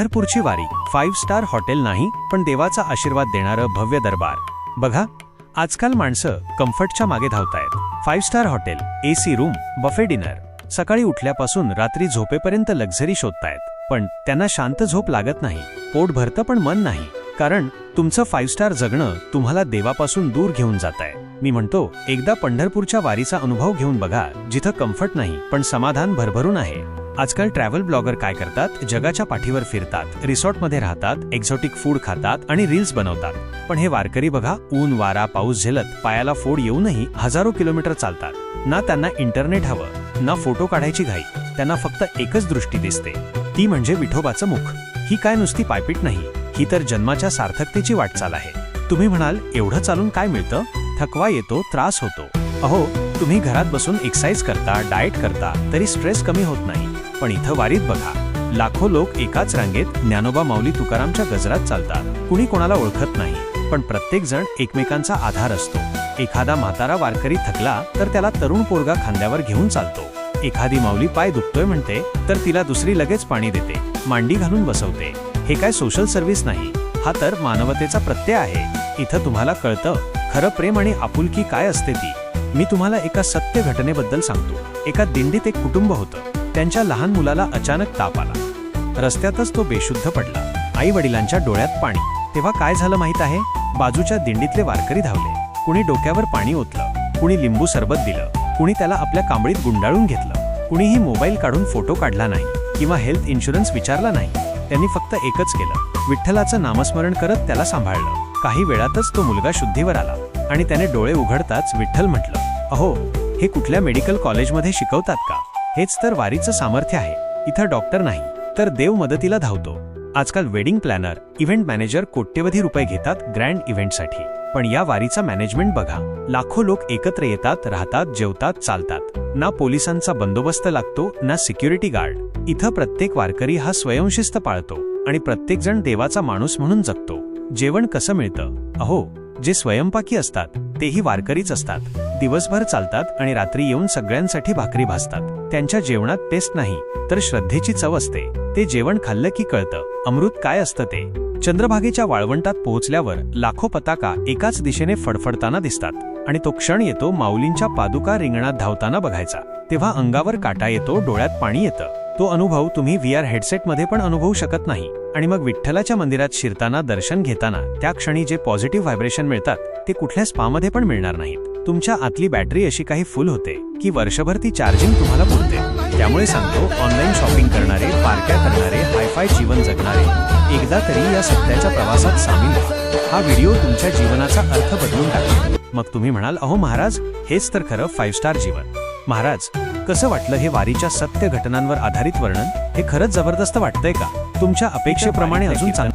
पंढरपूरची वारी. Five star hotel नाही पण देवाचा आशीर्वाद देणारं भव्य दरबार. बघा आजकाल माणसं कम्फर्टच्या मागे धावतायत. Five star hotel AC room buffet dinner सकाळी उठल्यापासून रात्री झोपेपर्यंत लक्झरी शोधतायत. पण त्यांना शांत झोप लागत नाही. पोट भरतं पण मन नाही. कारण तुमचं फाईव्ह स्टार जगणं तुम्हाला देवापासून दूर घेऊन जात आहे मी म्हणतो एकदा पंढरपूरच्या वारीचा अनुभव घेऊन बघा जिथं कम्फर्ट नाही पण समाधान भरभरून आहे. आजकाल ट्रॅव्हल ब्लॉगर काय करतात? जगाच्या पाठीवर फिरतात रिसॉर्टमध्ये राहतात एक्झॉटिक फूड खातात आणि रील्स बनवतात. पण हे वारकरी बघा ऊन वारा पाऊस झेलत पायाला फोड येऊनही हजारो किलोमीटर चालतात. ना त्यांना इंटरनेट हवं ना फोटो काढायची घाई त्यांना फक्त एकच दृष्टी दिसते. ती म्हणजे विठोबाचं मुख. ही काय नुसती पायपीट नाही ही तर जन्माच्या सार्थकतेची वाटचाल आहे. तुम्ही म्हणाल एवढं चालून काय मिळतं? थकवा येतो त्रास होतो. अहो तुम्ही घरात बसून एक्सरसाइज करता डाएट करता तरी स्ट्रेस कमी होत नाही. पण इथं वारीत बघा. लाखो लोक एकाच रांगेत ज्ञानोबा माऊली तुकारामच्या गजरात चालतात. कुणी कोणाला ओळखत नाही पण प्रत्येक जण एकमेकांचा आधार असतो. एखादा म्हातारा वारकरी थकला तर त्याला तरुण पोरगा खांद्यावर घेऊन चालतो. एखादी माऊली पाय दुखतोय म्हणते तर तिला दुसरी लगेच पाणी देते मांडी घालून बसवते. हे काय सोशल सर्व्हिस नाही. हा तर मानवतेचा प्रत्यय आहे. इथं तुम्हाला कळतं खरं प्रेम आणि आपुलकी काय असते ती. मी तुम्हाला एका सत्य घटनेबद्दल सांगतो. एका दिंडीत एक कुटुंब होतं. त्यांच्या लहान मुलाला अचानक ताप आला. रस्त्यातच तो बेशुद्ध पडला. आई वडिलांच्या डोळ्यात पाणी. तेव्हा काय झालं माहीत आहे? बाजूच्या दिंडीतले वारकरी धावले. कुणी डोक्यावर पाणी ओतलं. कुणी लिंबू सरबत दिलं. कुणी त्याला आपल्या कांबळीत गुंडाळून घेतलं. कुणीही मोबाईल काढून फोटो काढला नाही किंवा हेल्थ इन्शुरन्स विचारला नाही. त्यांनी फक्त एकच केलं. विठ्ठलाचं नामस्मरण करत त्याला सांभाळलं. काही वेळातच तो मुलगा शुद्धीवर आला आणि त्याने डोळे उघडताच विठ्ठल म्हटलं अहो हे कुठल्या मेडिकल कॉलेजमध्ये शिकवतात का? हेच तर वारीचं सामर्थ्य आहे. इथं डॉक्टर नाही तर देव मदतीला धावतो. आजकाल वेडिंग प्लॅनर इव्हेंट मॅनेजर कोट्यवधी रुपये घेतात ग्रँड इव्हेंटसाठी. पण या वारीचा मॅनेजमेंट बघा. लाखो लोक एकत्र येतात राहतात जेवतात चालतात. ना पोलिसांचा बंदोबस्त लागतो ना सिक्युरिटी गार्ड. इथं प्रत्येक वारकरी हा स्वयंशिस्त पाळतो आणि प्रत्येकजण देवाचा माणूस म्हणून जगतो. जेवण कसं मिळतं? अहो जे स्वयंपाकी असतात तेही वारकरीच असतात. दिवसभर चालतात आणि रात्री येऊन सगळ्यांसाठी भाकरी भासतात त्यांच्या जेवणात टेस्ट नाही तर श्रद्धेची चव असते. ते जेवण खाल्लं की कळतं अमृत काय असतं ते. चंद्रभागेच्या वाळवंटात पोहोचल्यावर लाखो पताका एकाच दिशेने फडफडताना दिसतात आणि तो क्षण येतो माऊलींच्या पादुका रिंगणात धावताना बघायचा. तेव्हा अंगावर काटा येतो डोळ्यात पाणी येतं. तो अनुभव तुम्ही व्ही आर हेडसेटमध्ये पण अनुभवू शकत नाही. आणि मग विठ्ठलाच्या मंदिरात शिरताना दर्शन घेताना त्या क्षणी जे पॉझिटिव्ह व्हायब्रेशन मिळतात ते कुठल्या स्पामध्ये पण मिळणार नाहीत. तुमच्या आतली बॅटरी अशी काही फुल होते की वर्षभर ती चार्जिंग तुम्हाला पुरते. त्यामुळे सांगतो ऑनलाईन शॉपिंग करणारे पार्ट्या करणारे हायफाय जीवन जगणारे एकदा तरी या सत्याच्या प्रवासात सामील व्हा. हा व्हिडिओ तुमच्या जीवनाचा अर्थ बदलून टाकेल. मग तुम्ही म्हणाल अहो महाराज हेच तर खरं फाईव्ह स्टार जीवन. महाराज कसं वाटलं हे वारीच्या सत्य घटनांवर आधारित वर्णन? हे खरंच जबरदस्त वाटतंय का? तुमच्या अपेक्षेप्रमाणे अजून चांग